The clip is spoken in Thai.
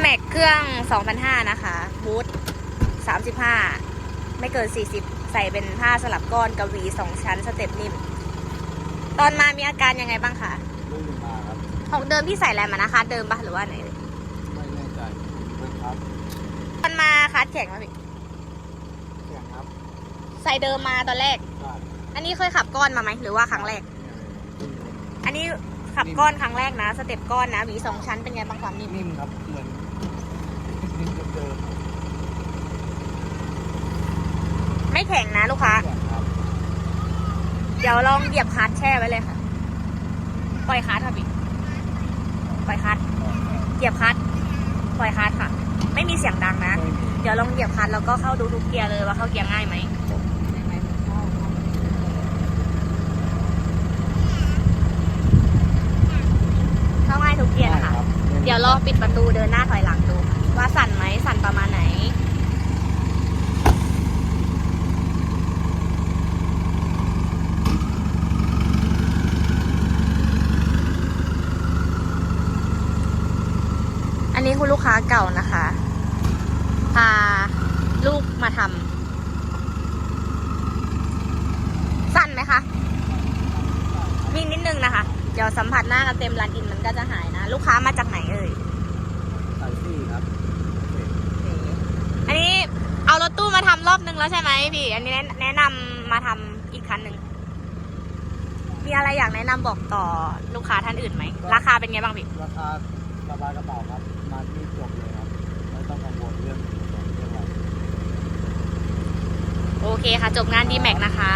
แม็กเครื่อง 2,500 นะคะบูท35 ไม่เกิน 40 ใส่เป็นผ้าสลับก้อนกบหวี 2 ชั้นสเต็ปนิ่ม ตอนมามีอาการยังไงบ้างคะลื่นมาครับของเดิมพี่ใส่อะไรมานะคะ เดิมปะหรือว่าไหนไม่แน่ใจเพิ่งครับตอนมาคัดแข่งมาพี่แข่งครับใส่เดิมมาตอนแรกใช่อันนี้เคยขับก้อนมาไหมหรือว่าครั้งแรกเนี่ยอันนี้ ขับก้อนครั้งแรกนะสเต็ปก้อนนะหวีสองชั้นเป็นไงบ้างความนิ่มนิ่มครับเหมือนนิ่มเดิมไม่แข็งนะลูกค้าๆแข่งครับเดี๋ยวลองเหยียบคลัตช์แช่ไว้เลยค่ะ ปล่อยคลัตช์ค่ะพี่ปล่อยคลัตช์เหยียบคลัตช์ปล่อยคลัตช์ค่ะ ไม่มีเสียงดังนะไม่มีเดี๋ยวลองเหยียบคลัตช์แล้วก็เข้าดูทุกเกียร์เลยว่าเข้าเกียร์ง่ายไหม เข้าง่ายทุกเกียร์นะคะ ใช่รับ เดี๋ยวลองปิดประตูเดินหน้าถอยหลังดู ว่าสั่นไหมสั่นประมาณไหน อันนี้คุณลูกค้าเก่านะคะ พาลูกมาทำสั่นไหมคะ มีนิดนึงนะคะ เดี๋ยวสัมผัสหน้ากันเต็มร้านอินมันก็จะหายนะ ลูกค้ามาจากไหนเอ่ยสายซี่ครับ อันนี้เอารถตู้มาทำรอบนึงแล้วใช่ไหมพี่ อันนี้แนะแนะนำมาทำอีกคันหนึ่ง มีอะไรอยากแนะนำบอกต่อลูกค้าท่านอื่นไหม ราคาเป็นไงบ้างพี่ ราคาสบายกระเป๋าครับ มาที่จบเลยครับไม่ต้องกังวลเรื่องเรื่องอะไรโอเคค่ะ จบงานดีแม็กนะคะ